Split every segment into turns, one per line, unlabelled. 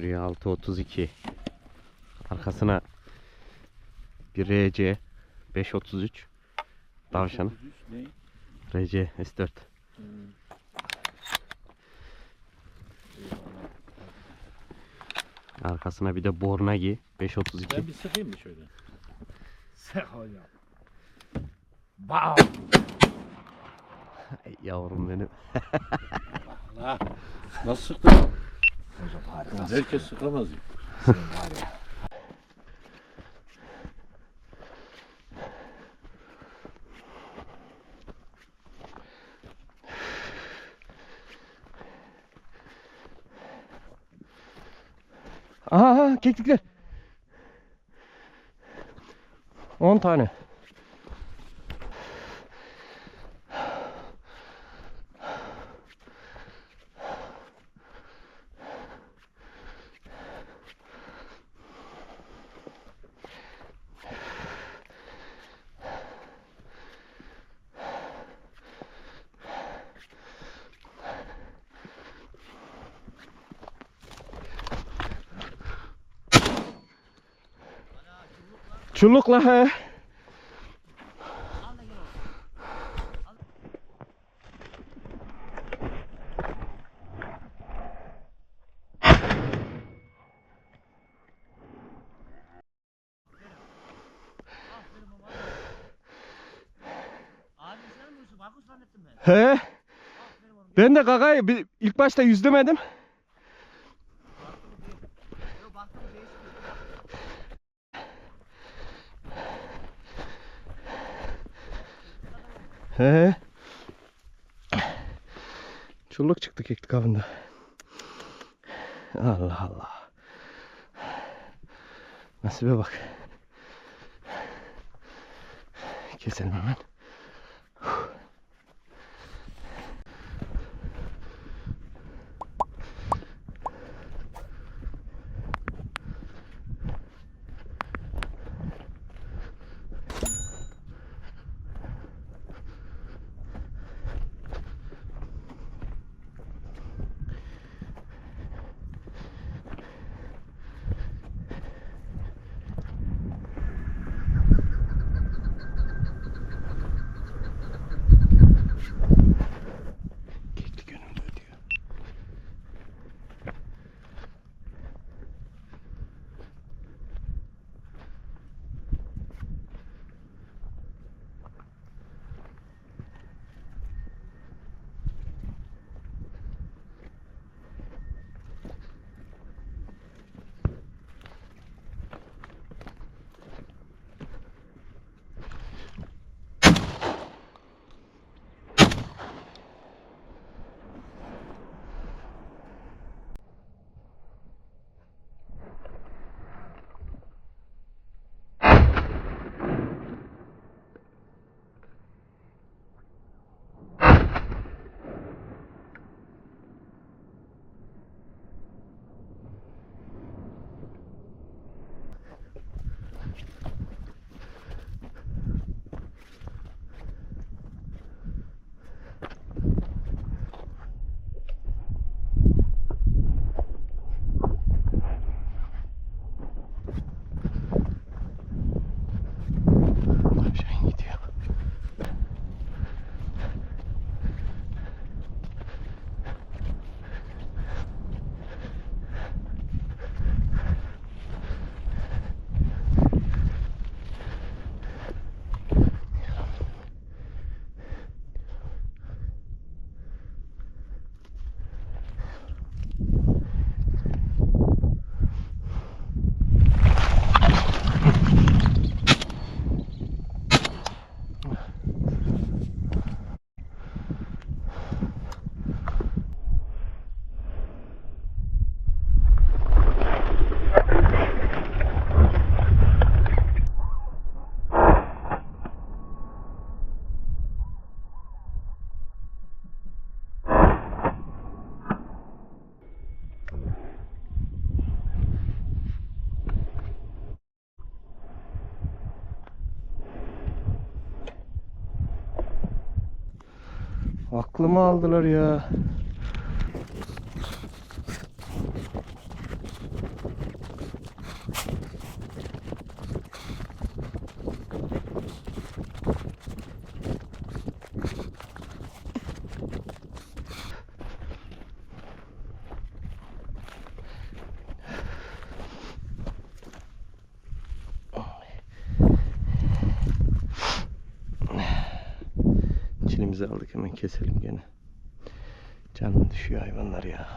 Şuraya 632. Arkasına bir RC 533. Tavşanı. RC S4. Arkasına bir de Bornagi 532.
Ben bir sıkayım mı şöyle? Sık hocam. Bam!
Yavrum benim.
La. Nasıl sıktın?
Hocam harika.
Herkes sıkamaz ya.
Aha keklikler. 10 tane.
Hakkı zannettim ben.
He. Ben de kakayı ilk başta yüzlemedim. He. Çulluk çıktı keklik avında. Allah Allah. Nasibe bak. Keselim hemen. Aklımı aldılar ya. Ekmeğimizi aldık hemen keselim gene. Canım düşüyor hayvanlar ya.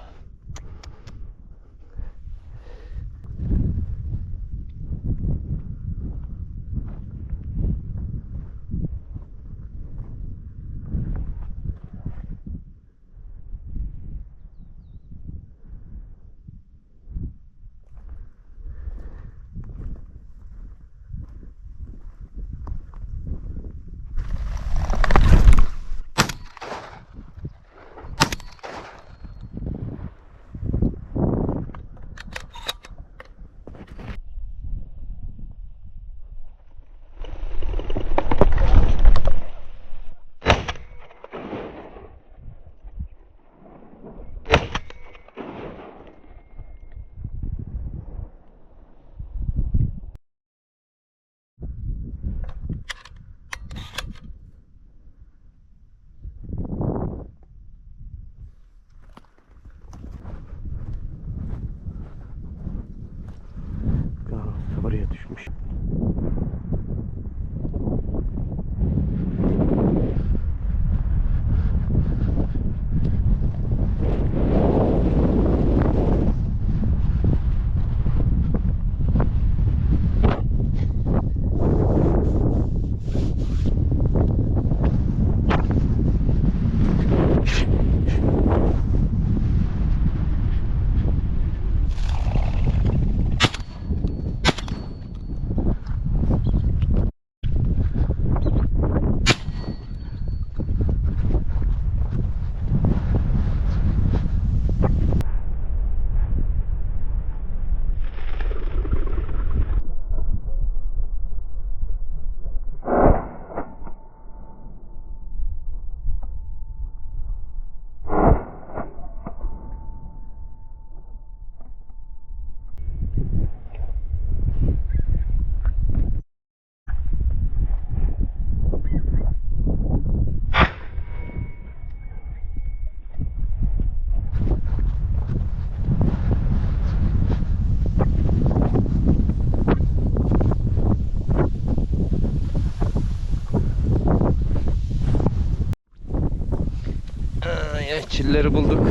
Çilleri bulduk.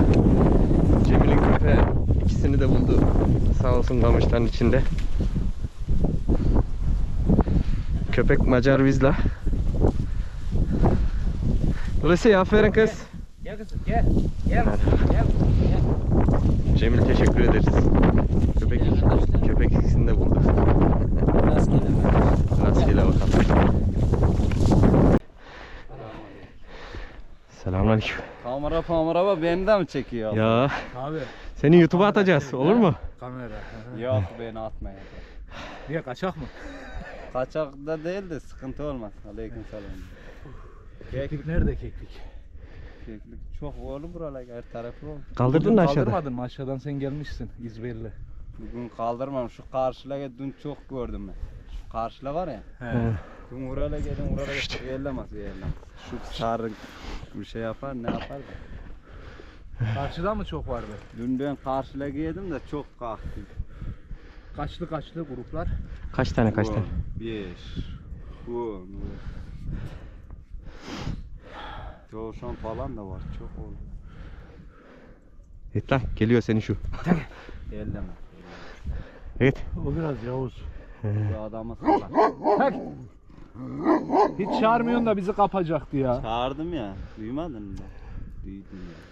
Cemil'in köpeği ikisini de buldu. Sağ olsun kamışların içinde. Köpek Macar Vizla. Dolayısıyla aferin kız.
Gel kızım gel. Gel. Gel.
Cemil teşekkür ederiz. Köpek, köpek ikisini de bulduk.
Rastgele.
Rastgele bakalım. Selamünaleyküm.
Kamera kamera bak beni de mi çekiyor?
Ya
Abi
seni YouTube'a atacağız olur mu?
kamera.
Yok beni atmayın.
Niye kaçak mı?
Kaçak da değil de sıkıntı olmaz. Aleyküm selam.
Keklik nerede keklik?
Keklik çok oğlum buralar her tarafı oldu.
Kaldırdın
Bugün
mı aşağıda?
Kaldırmadın mı? Aşağıdan sen gelmişsin İzmirli.
Bugün kaldırmam. Şu karşıla dün çok gördüm ben. Şu karşıla var ya.
He.
Dün oraya geldim oraya geldim. Yerlemez yerlemez. Şu sarı bir şey yapar ne yapar da.
Karşıda mı çok vardı?
Dün ben karşıla yedim de çok kalktı.
Kaçlı kaçlı gruplar?
Kaç tane kaç tane?
Beş. Bu. Coğuşan falan da var çok oldu.
Evet lan geliyor senin şu.
Elleme.
Evet.
O biraz Yavuz.
Bu adamı salak.
Hiç çağırmıyorsun da bizi kapacaktı ya.
Çağırdım ya. Duymadın mı? Duydum ya.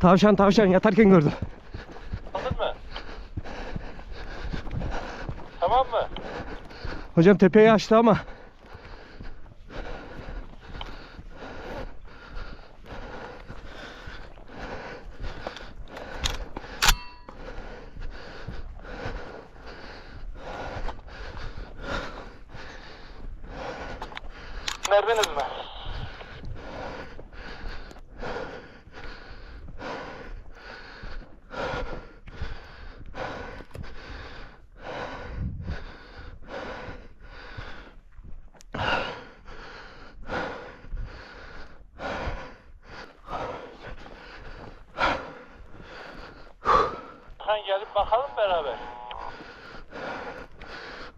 Tavşan tavşan yatarken gördüm.
Aldın mı? Tamam mı?
Hocam tepeyi açtı ama.
Verdiniz mi?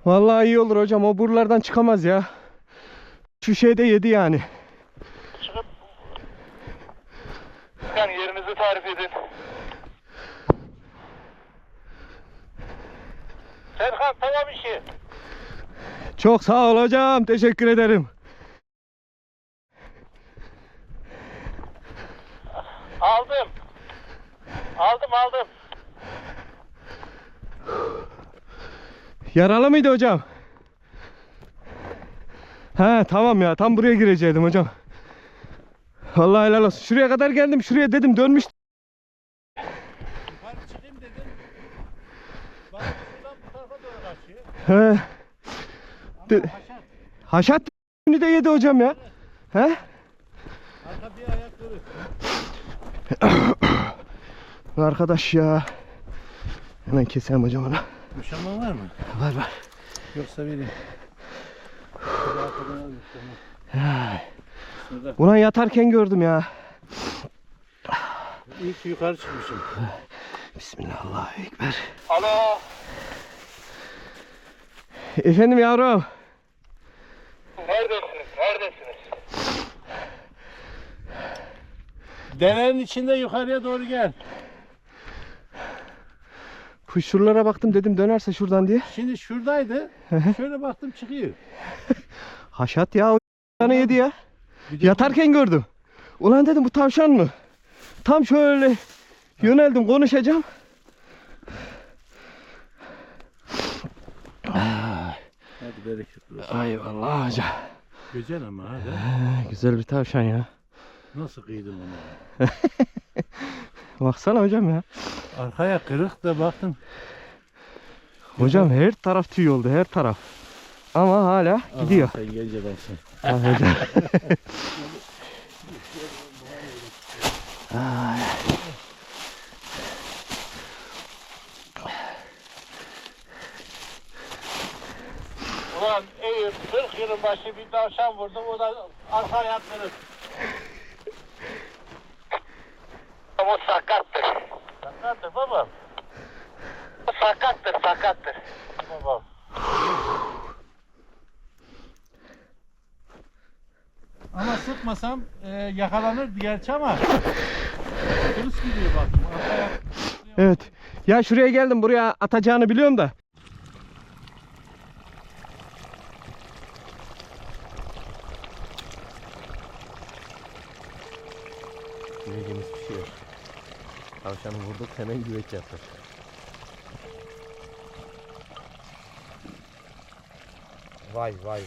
Vallahi iyi olur hocam. O buralardan çıkamaz ya. Şu şeyde yedi yani.
Çıkıp yani yerinizi tarif edin. Serkan tamam işi.
Çok sağ ol hocam. Teşekkür ederim.
Aldım. Aldım aldım.
Yaralı mıydı hocam? He tamam ya. Tam buraya gireceydim hocam. Vallahi helal olsun. Şuraya kadar geldim. Şuraya dedim dönmüş. He. De-
Haşat.
Haşat de yedi hocam ya. He?
Arka bir ayak durur.
Arkadaş ya. Hemen keselim hocam onu.
Muşamma var mı?
Var var.
Yoksa. Şurada. Şurada.
Ulan yatarken gördüm ya.
İyi ki yukarı çıkmışım.
Bismillahirrahmanirrahim.
Alo.
Efendim yavrum.
Neredesiniz? Neredesiniz? Derenin içinde yukarıya doğru gel.
Şuralara baktım dedim dönerse şuradan diye.
Şimdi şuradaydı. Şöyle baktım çıkıyor.
Haşat ya o tane yedi ya.
Bir de-
Yatarken gördüm. Ulan dedim bu tavşan mı? Tam şöyle yöneldim konuşacağım.
Hadi bereketli olsun.
Ay vallahi hocam.
Güzel ama hadi.
Güzel bir tavşan ya.
Nasıl kıydın onu?
Baksana hocam ya.
Arkaya kırık da baktım.
Hocam her taraf tüy oldu her taraf. Ama hala gidiyor.
Sen gelince ben sen.
Ah hocam. Ay.
Ulan Eyüp 40 yılın başı bir tavşan vurdum o da arkaya attınız. O sakattır. Sakattır babam. O sakattır sakattır. Babam. Ama sıkmasam e, yakalanırdı gerçi ama Kırıs gidiyor. Arkaya
Evet. Ya şuraya geldim buraya atacağını biliyorum da. Güvecimiz pişiyor. Tavşanı vurduk hemen güveç yaptık.
Vay vay.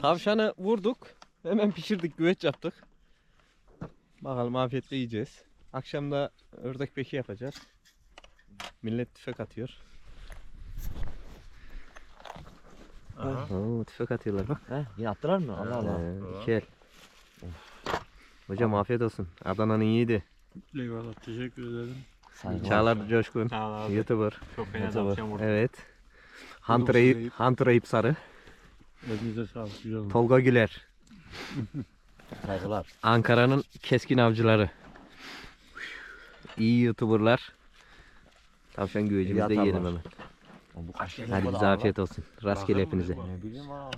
Tavşanı vurduk. Hemen pişirdik güveç yaptık. Bakalım afiyetle yiyeceğiz. Akşam da ördek peki yapacağız. Millet tüfek atıyor. Oo, tüfek atıyorlar bak.
He, yine attılar mı? Allah Allah.
İki el. Hocam afiyet olsun. Adana'nın yiğidi.
Eyvallah teşekkür ederim.
Saygılar.
Çağlar Coşkun. YouTuber.
Çok
fena tavşan
vurdu.
Evet. Hunter Eyüp, Hunter Eyüp Sarı.
Elinize sağlık güzel.
Tolga Güler.
Saygılar.
Ankara'nın keskin avcıları. İyi YouTuber'lar. Tavşan güvecimizi de yiyelim hemen.
Bu kaç
Hadi bize afiyet olsun. Rastgele hepinize.
Ne bileyim ha.